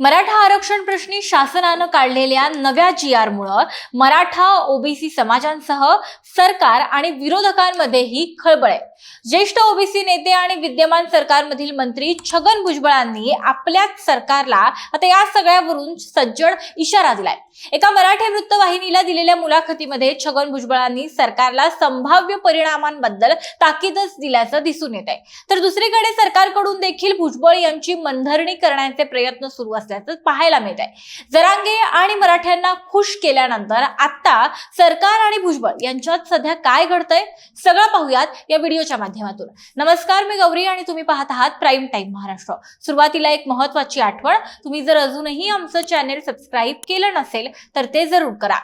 मराठा आरक्षण प्रश्नी शासनानं काढलेल्या नव्या जी आरमुळं मराठा ओबीसी समाजांसह सरकार आणि विरोधकांमध्येही खळबळ आहे. ज्येष्ठ ओबीसी नेते आणि विद्यमान सरकारमधील मंत्री छगन भुजबळांनी आपल्याच सरकारला आता या सगळ्यावरून सज्जड इशारा दिलाय. एका मराठी वृत्तवाहिनीला दिलेल्या मुलाखतीमध्ये छगन भुजबळांनी सरकारला संभाव्य परिणामांबद्दल ताकीदच दिल्याचं दिसून येत आहे तर दुसरीकडे सरकारकडून देखील भुजबळ यांची मनधरणी करण्याचे प्रयत्न सुरू असल्याचं पाहायला मिळत आहे. जरांगे आणि मराठ्यांना खुश केल्यानंतर आता सरकार आणि भुजबळ यांच्यात सध्या काय घडतंय सगळं पाहूयात या व्हिडिओच्या माध्यमातून. नमस्कार मी गौरी आणि तुम्ही पाहत आहात प्राईम टाईम महाराष्ट्र. सुरुवातीला एक महत्वाची आठवण तुम्ही जर अजूनही आमचं चॅनेल सबस्क्राईब केलं नसेल तर ते जरूर करा.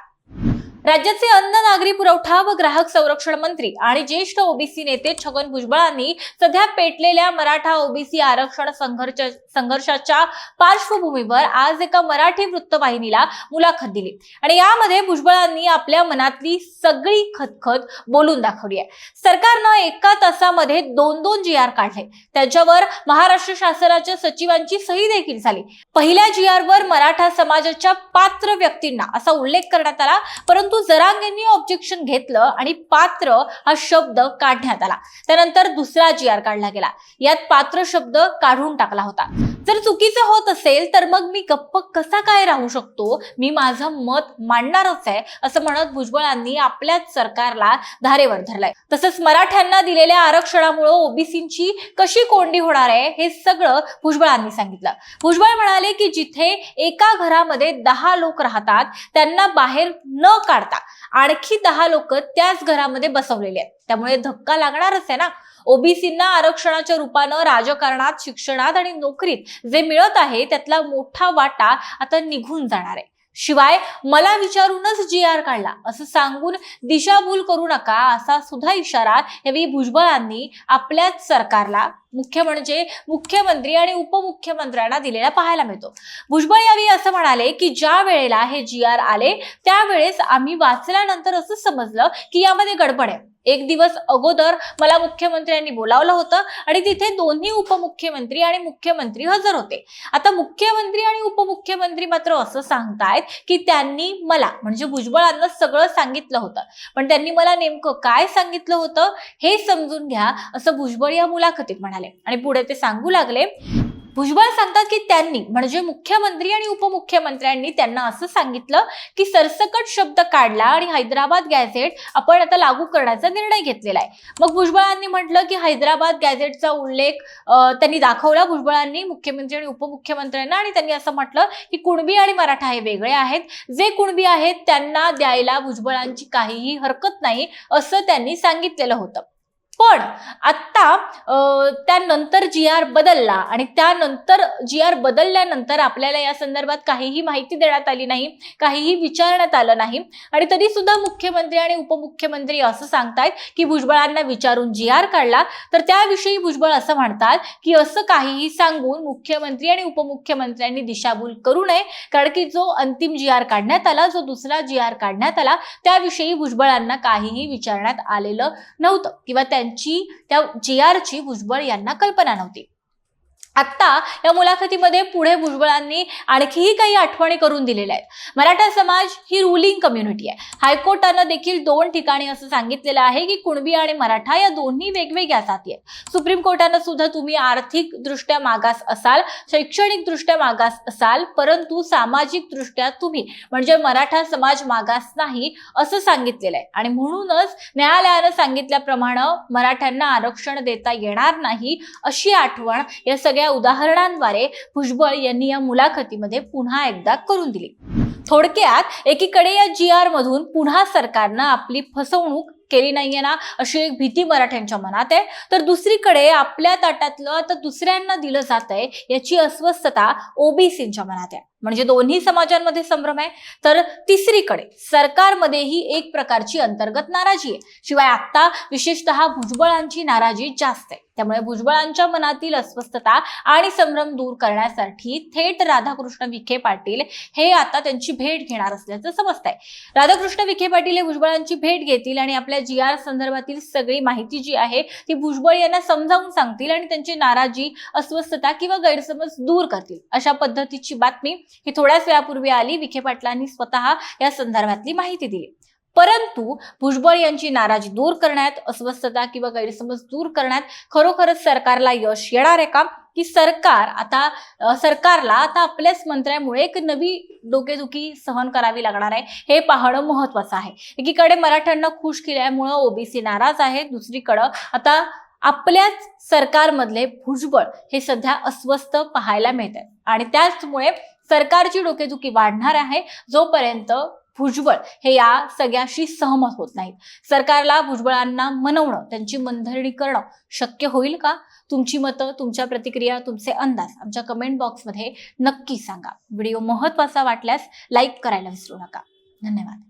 राज्याचे अन्न नागरी पुरवठा व ग्राहक संरक्षण मंत्री आणि ज्येष्ठ ओबीसी नेते छगन भुजबळांनी सध्या पेटलेल्या मराठा ओबीसी आरक्षण संघर्ष संघर्षाच्या पार्श्वभूमीवर आज एका मराठी वृत्तवाहिनीला मुलाखत दिली. आणि यामध्ये भुजबळांनी आपल्या मनातली सगळी खतखत बोलून दाखवली आहे. सरकारनं एका तासामध्ये दोन दोन जी आर काढले. त्याच्यावर महाराष्ट्र शासनाच्या सचिवांची सही देखील झाली. पहिल्या जी आर वर मराठा समाजाच्या पात्र व्यक्तींना असा उल्लेख करण्यात आला परंतु जरांगेंनी ऑब्जेक्शन घेतलं आणि पात्र हा शब्द काढण्यात आला. त्यानंतर दुसरा जी आर काढला गेला. यात पात्र शब्द काढून टाकला होता. जर चुकीचं होत असेल तर मग मी गप्प कसा काय राहू शकतो? मी माझं मत मांडणारच आहे असं म्हणत भुजबळांनी आपल्याच सरकारला धारेवर धरलंय. तसंच मराठ्यांना दिलेल्या आरक्षणामुळे ओबीसींची कशी कोंडी होणार आहे हे सगळं भुजबळांनी सांगितलं. भुजबळ म्हणाले की जिथे एका घरामध्ये दहा लोक राहतात त्यांना बाहेर न काढता आणखी दहा लोक त्याच घरामध्ये बसवलेले आहेत. त्यामुळे धक्का लागणारच आहे ना? ओबीसींना आरक्षणाच्या रूपानं राजकारणात शिक्षणात आणि नोकरीत जे मिळत आहे त्यातला मोठा वाटा आता निघून जाणार आहे. शिवाय मला विचारूनच जी आर काढला. असं सांगून दिशाभूल करू नका असा सुद्धा इशारा यावेळी भुजबळांनी आपल्याच सरकारला मुख्य म्हणजे मुख्यमंत्री आणि उपमुख्यमंत्र्यांना दिलेला पाहायला मिळतो. भुजबळ यावेळी असं म्हणाले की ज्या वेळेला हे जी आर आले त्यावेळेस आम्ही वाचल्यानंतर असं समजलं की यामध्ये गडबड आहे. एक दिवस अगोदर मला मुख्यमंत्र्यांनी बोलावलं होतं आणि तिथे दोन्ही उपमुख्यमंत्री आणि मुख्यमंत्री हजर होते. आता मुख्यमंत्री आणि उपमुख्यमंत्री मात्र असं सांगतायत की त्यांनी मला म्हणजे भुजबळांना सगळं सांगितलं होतं. पण त्यांनी मला नेमकं काय सांगितलं होतं हे समजून घ्या असं भुजबळ या मुलाखतीत म्हणाले. आणि पुढे ते सांगू लागले भुजबळ सांगतात की त्यांनी म्हणजे मुख्यमंत्री आणि उपमुख्यमंत्र्यांनी त्यांना असं सांगितलं की सरसकट शब्द काढला आणि हैदराबाद गॅझेट आपण आता लागू करण्याचा निर्णय घेतलेला आहे. मग भुजबळांनी म्हटलं की हैदराबाद गॅझेटचा उल्लेख त्यांनी दाखवला भुजबळांनी मुख्यमंत्री आणि उपमुख्यमंत्र्यांना आणि त्यांनी असं म्हटलं की कुणबी आणि मराठा हे वेगळे आहेत. जे कुणबी आहेत त्यांना द्यायला भुजबळांची काहीही हरकत नाही असं त्यांनी सांगितलेलं होतं. पण आत्ता त्यानंतर जी आर बदलला आणि त्यानंतर जी आर बदलल्यानंतर आपल्याला या संदर्भात काहीही माहिती देण्यात आली नाही काहीही विचारण्यात आलं नाही. आणि तरी सुद्धा मुख्यमंत्री आणि उपमुख्यमंत्री असं सांगतायत की भुजबळांना विचारून जी आर काढला. तर त्याविषयी भुजबळ असं म्हणतात की असं काहीही सांगून मुख्यमंत्री आणि उपमुख्यमंत्र्यांनी दिशाभूल करू नये. कारण की जो अंतिम जी आर काढण्यात आला जो दुसरा जी आर काढण्यात आला त्याविषयी भुजबळांना काहीही विचारण्यात आलेलं नव्हतं. किंवा त्यांची त्या जे आरची भुजबळ यांना कल्पना नव्हती. आत्ता या मुलाखतीमध्ये पुढे भुजबळांनी आणखीही काही आठवणी करून दिलेल्या आहेत. मराठा समाज ही रुलिंग कम्युनिटी आहे. हायकोर्टानं देखील दोन ठिकाणी असं सांगितलेलं आहे की कुणबी आणि मराठा या दोन्ही वेगवेगळ्या जाती आहेत. सुप्रीम कोर्टानं सुद्धा तुम्ही आर्थिक दृष्ट्या मागास असाल शैक्षणिक दृष्ट्या मागास असाल परंतु सामाजिक दृष्ट्या तुम्ही म्हणजे मराठा समाज मागास नाही असं सांगितलेलं आहे. आणि म्हणूनच न्यायालयानं सांगितल्याप्रमाणे मराठ्यांना आरक्षण देता येणार नाही अशी आठवण या सगळ्या उदाहरणांद्वारे भुजबळ यांनी या मुलाखतीमध्ये पुन्हा एकदा करून दिली. थोडक्यात एकीकडे या जी आर मधून पुन्हा सरकारनं आपली फसवणूक केली नाहीये ना अशी एक भीती मराठ्यांच्या मनात आहे. तर दुसरीकडे आपल्या ताटातलं आता दुसऱ्यांना दिलं जात आहे याची अस्वस्थता ओबीसींच्या मनात आहे. म्हणजे दोन्ही समाजांमध्ये संभ्रम आहे. तर तिसरीकडे सरकारमध्येही एक प्रकारची अंतर्गत नाराजी आहे. शिवाय आता विशेषतः भुजबळांची नाराजी जास्त आहे. त्यामुळे भुजबळांच्या मनातील अस्वस्थता आणि संभ्रम दूर करण्यासाठी थेट राधाकृष्ण विखे पाटील हे आता त्यांची भेट घेणार असल्याचं समजत आहे राधाकृष्ण विखे पाटील हे भुजबळांची भेट घेतील आणि आपल्या जी आर संदर्भातील सगळी माहिती जी आहे ती भुजबळ यांना समजावून सांगतील आणि त्यांची नाराजी अस्वस्थता किंवा गैरसमज दूर करतील. अशा पद्धतीची बातमी ही थोड्याच वेळापूर्वी आली विखे पाटलांनी स्वतः या संदर्भातली माहिती दिली. परंतु भुजबळ यांची नाराजी दूर करण्यात अस्वस्थता किंवा गैरसमज दूर करण्यात खरोखरच सरकारला यश येणार आहे का? की सरकार आता सरकारला आता आपल्याच मंत्र्यामुळे एक नवी डोकेदुखी सहन करावी लागणार आहे हे पाहणं महत्वाचं आहे. एकीकडे मराठ्यांना खुश केल्यामुळं ओबीसी नाराज आहे दुसरीकडं आता आपल्याच सरकारमधले भुजबळ हे सध्या अस्वस्थ पाहायला मिळत आहेत आणि त्याचमुळे सरकारची डोकेदुखी वाढणार आहे जोपर्यंत भुजबळ हे या सगळ्याशी सहमत होत नाहीत. सरकारला भुजबळांना मनवणं त्यांची मनधरणी करणं शक्य होईल का? तुमची मतं तुमच्या प्रतिक्रिया तुमचे अंदाज आमच्या कमेंट बॉक्समध्ये नक्की सांगा. व्हिडिओ महत्त्वाचा वाटल्यास लाईक करायला विसरू नका. धन्यवाद.